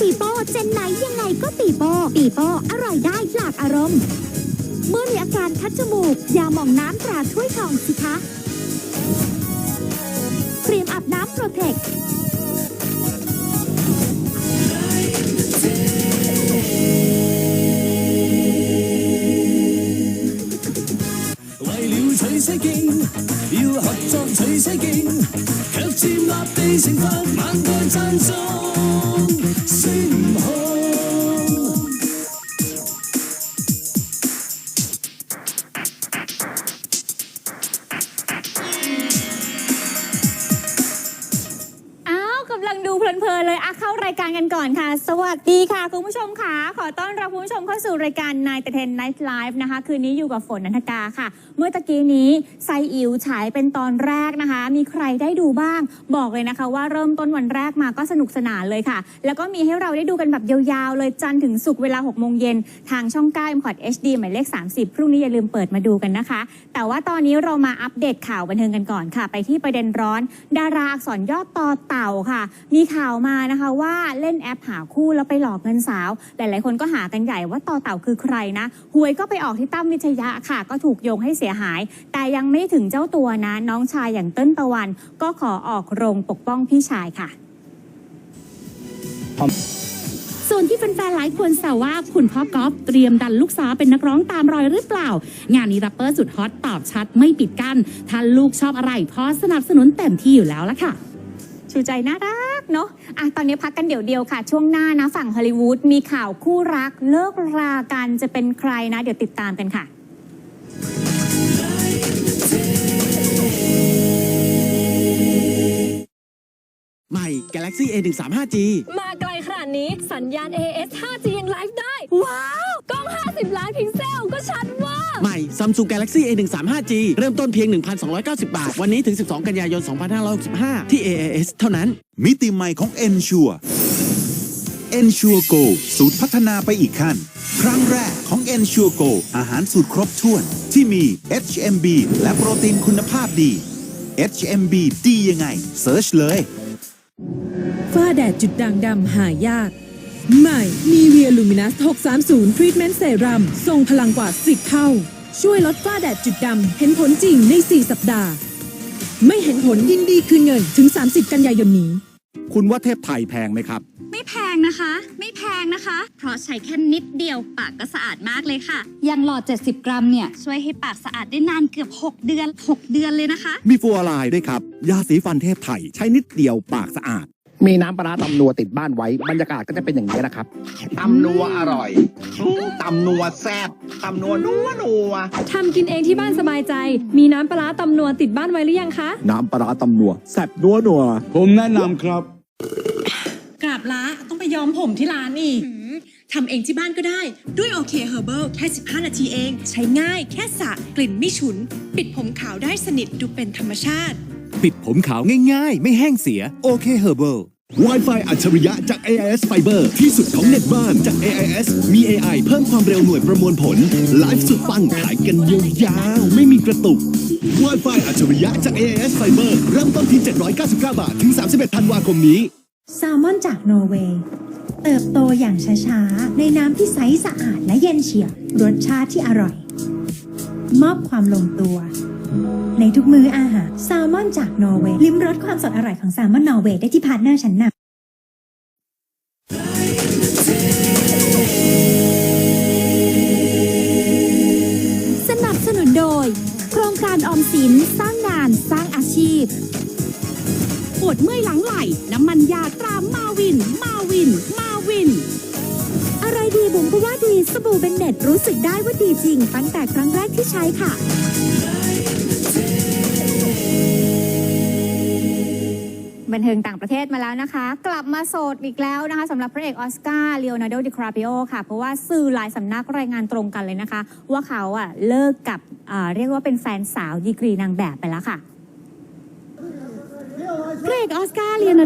ปีโป้เจนไหนยังไงก็ปีโป้ปีโป้อร่อยได้หลากอารมณ์ เมื่อมีอาการคัดจมูก ยาหม่องน้ำตราถ้วยทองสิคะครีมอาบน้ำโปรเทค 为了取西经，要合作取西经，却占立地成佛，猛盖赞颂 See เพลินๆเลยอะเข้ารายการกันก่อนค่ะ สวัสดีค่ะคุณผู้ชมค่ะขอต้อนรับคุณผู้ชมเข้าสู่รายการนายตะเทนไนท์ไลฟ์นะคะ คืนนี้อยู่กับฝนนันทกาค่ะ เมื่อตะกี้นี้ไซอิ๋วฉายเป็นตอนแรกนะคะ มีใครได้ดูบ้าง บอกเลยนะคะ ว่าเริ่มต้นวันแรกมาก็สนุกสนานเลยค่ะ แล้วก็มีให้เราได้ดูกันแบบยาวๆ เลยจันถึงศุกเวลา6โมงเย็นทางช่อง9 m c o t HD หมายเลข 30 พรุ่งนี้อย่าลืมเปิดมาดูกันนะคะ แต่ว่าตอนนี้เรามาอัปเดตข่าวบันเทิงกันก่อนค่ะ ไปที่ประเด็นร้อน ดาราอักษรย่อต่อเต่าค่ะ มีข่าวสาวมานะคะว่าเล่นแอปหาคู่แล้วไปหลอกเงินสาว หลาย ๆ คนก็หากันใหญ่ว่าต่อเต่าคือใครนะหวยก็ไปออกที่ตั้มวิทยาค่ะ ก็ถูกโยงให้เสียหาย แต่ยังไม่ถึงเจ้าตัวนะ น้องชายอย่างเต้นตะวัน ก็ขอออกโรงปกป้องพี่ชายค่ะส่วนที่แฟนๆหลายคนแซวว่าคุณพ่อกอล์ฟเตรียมดันลูกสาวเป็นนักร้องตามรอยหรือเปล่า งานนี้รัปเปอร์สุดฮอตตอบชัดไม่ปิดกั้นถ้าลูกชอบอะไรพ่อสนับสนุนเต็มที่อยู่แล้วล่ะค่ะชูใจน่ารัก เนาะอะตอนนี้พักกันเดี๋ยวเดียวค่ะ ช่วงหน้านะฝั่งฮอลลีวูดมีข่าวคู่รักเลิกรากันจะเป็นใครนะ เดี๋ยวติดตามกันค่ะ Galaxy A 1 3 5G มาไกลขนาดนี้สัญญาณ AS 5G ยังไลฟ์ได้ ว้าว กล้อง 50 ล้านพิกเซลก็ชัดว่าใหม่ Samsung Galaxy A 1 3 5G เริ่มต้นเพียง 1,290 บาท วันนี้ถึง 12 กันยายน 2565 ที่ AAS เท่านั้น มิติใหม่ของ Ensure Ensure Go สูตรพัฒนาไปอีกขั้น ครั้งแรกของ Ensure Go อาหารสูตรครบถ้วน ที่มี HMB และโปรตีนคุณภาพดี HMB ดียังไงเซิร์ชเลย ฝ้าแดดจุดด่างดำหายาก ใหม่มีเวียลูมินัส 630 ทรีทเมนต์เซรั่มทรงพลังกว่า 10 เท่า ช่วยลดฝ้าแดดจุดดำ เห็นผลจริงใน 4 สัปดาห์ ไม่เห็นผลยินดีคืนเงินถึง 30 กันยายนนี้ คุณว่าเทพไทยแพงไหมครับ ไม่แพงนะคะ ไม่แพงนะคะ เพราะใช้แค่นิดเดียวปากก็สะอาดมากเลยค่ะอย่างหลอด 70 กรัมเนี่ย ช่วยให้ปากสะอาดได้นานเกือบ 6 เดือน 6 เดือนเลยนะคะ มีฟัวอไลน์ด้วยครับ ยาสีฟันเทพไทยใช้นิดเดียวปากสะอาด มีน้ำปลาร้าตำนัวติดบ้านไว้ บรรยากาศก็จะเป็นอย่างนี้นะครับ ตำนัวอร่อยอืมตำนัวแซ่บตำนัวนัวนัว ทำกินเองที่บ้านสบายใจ มีน้ำปลาร้าตำนัวติดบ้านไว้หรือยังคะ น้ำปลาร้าตำนัวแซ่บนัวนัว ผมแนะนำครับ กราบล้าต้องไปย้อมผมที่ร้านอีกทำเองที่บ้านก็ได้ด้วยโอเคเฮอร์เบิลแค่ 15 นาทีเอง ใช้ง่ายแค่สระกลิ่นไม่ฉุน ปิดผมขาวได้สนิทดูเป็นธรรมชาติ ปิดผมขาวง่ายๆ ไม่แห้งเสียโอเคเฮอร์เบิล Wi-Fi อัจฉริยะจาก AIS Fiber ที่สุดของเน็ตบ้านจาก AIS มี AI เพิ่มความเร็วหน่วยประมวลผล ไลฟ์สุดปังขายกันยาวๆไม่มีกระตุก Wi-Fi อัจฉริยะจาก AIS Fiber เริ่มต้นที่ 799 บาท ถึง 31 ธันวาคมนี้แซลมอนจากนอร์เวย์เติบโตอย่างช้าๆ ในน้ำที่ใสสะอาดและเย็นเฉียบรสชาติที่อร่อย มอบความลงตัว ในทุกมื้ออาหารแซลมอนจากนอร์เวย์ลิ้มรสความสดอร่อยของแซลมอนนอร์เวย์ได้ที่พาร์ทเนอร์ชั้นนำสนับสนุนโดย โครงการออมสินสร้างงานสร้างอาชีพปวดเมื่อยหลังไหล่น้ำมันยาตรามาวิน มาวิน มาวิน อะไรดีบุ๋มก็ว่าดีสบู่เบนเน็ตรู้สึกได้ว่าดีจริง ตั้งแต่ครั้งแรกที่ใช้ค่ะ บันเทิงต่างประเทศมาแล้วนะคะ กลับมาโสดอีกแล้วนะคะสำหรับพระเอกออสการ์เลโอนาร์โดดิคาปิโอค่ะ เพราะว่าสื่อหลายสำนักรายงานตรงกันเลยนะคะ ว่าเขาอะเลิกกับเรียกว่าเป็นแฟนสาวดีกรีนางแบบไปแล้วค่ะพระเอกออสการ์เลโอนาร์